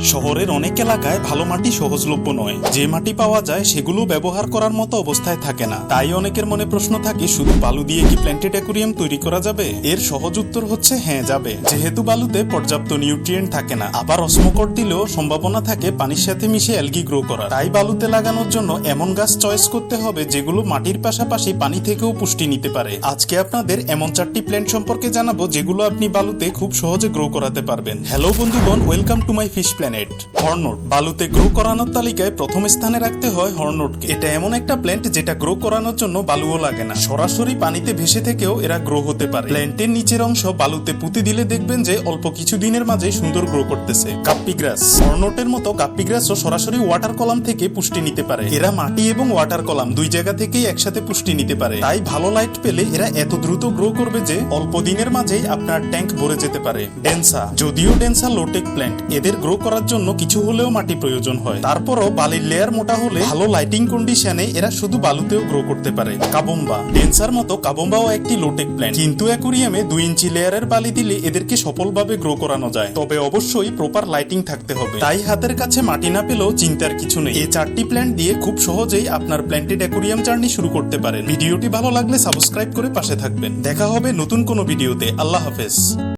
শহরের অনেক এলাকায় ভালো মাটি সহজলভ্য নয়। যে মাটি পাওয়া যায় সেগুলো ব্যবহার করার মতো অবস্থায় থাকে না। তাই অনেকের মনে প্রশ্ন থাকে, শুধু বালু দিয়ে কি প্ল্যান্টেড অ্যাকুরিয়াম তৈরি করা যাবে? এর সহজ উত্তর হচ্ছে হ্যাঁ যাবে। যেহেতু বালুতে পর্যাপ্ত নিউট্রিয়েন্ট থাকে না, আবার অসমকর দিলেও সম্ভাবনা থাকে পানির সাথে মিশে অ্যালগি গ্রো করা তাই বালুতে লাগানোর জন্য এমন গাছ চয়েস করতে হবে, যেগুলো মাটির পাশাপাশি পানি থেকেও পুষ্টি নিতে পারে। আজকে আপনাদের এমন চারটি প্ল্যান্ট সম্পর্কে জানাব, যেগুলো আপনি বালুতে খুব সহজে গ্রো করাতে পারবেন। হ্যালো বন্ধুগণ welcome to my fish planet hornwort বালুতে grow করানোর তালিকায় প্রথম স্থানে রাখতে হয় হর্নটকে এটা এমন একটা প্ল্যান্ট যেটা গ্রো করানোর জন্য বালুও লাগে না। সরাসরি পানিতে ভেসে থেকেও এরা গ্রো হতে পারে। প্ল্যান্টের নিচের অংশ বালুতে পুঁতে দিলে দেখবেন যে অল্প কিছু দিনের মাঝে সুন্দর গ্রো করতেছে। কাপ্পি গ্রাস হর্নটের মতো কাপ্পি গ্রাসও সরাসরি ওয়াটার কলাম থেকে পুষ্টি নিতে পারে। এরা মাটি এবং ওয়াটার কলাম দুই জায়গা থেকেই একসাথে পুষ্টি নিতে পারে। তাই ভালো লাইট পেলে এরা এত দ্রুত গ্রো করবে যে অল্প দিনের মাঝেই আপনার ট্যাঙ্ক ভরে যেতে পারে। ডেন্সা যদিও ডেন্সা লোটেক প্ল্যান্ট এদের গ্রো করার জন্য কিছু হলেও মাটি প্রয়োজন হয়। তারপরও বালির লেয়ার মোটা হলে ভালো লাইটিং কন্ডিশনে এরা শুধু বালুতেও গ্রো করতে পারে। কাবম্বা। ডেন্সার মতো কাবম্বাও একটি লোটেক প্ল্যান্ট কিন্তু অ্যাকুরিয়ামে দুই ইঞ্চি লেয়ারের বালি দিলে এদেরকে সফলভাবে গ্রো করানো যায়। তবে অবশ্যই প্রপার লাইটিং থাকতে হবে। তাই হাতের কাছে মাটি না পেলেও চিন্তার কিছু নেই। এই চারটি প্ল্যান্ট দিয়ে খুব সহজেই আপনার প্ল্যান্টেড অ্যাকুরিয়াম জার্নি শুরু করতে পারেন। ভিডিওটি ভালো লাগলে সাবস্ক্রাইব করে পাশে থাকবেন। দেখা হবে নতুন কোনো ভিডিওতে। আল্লাহ হাফেজ।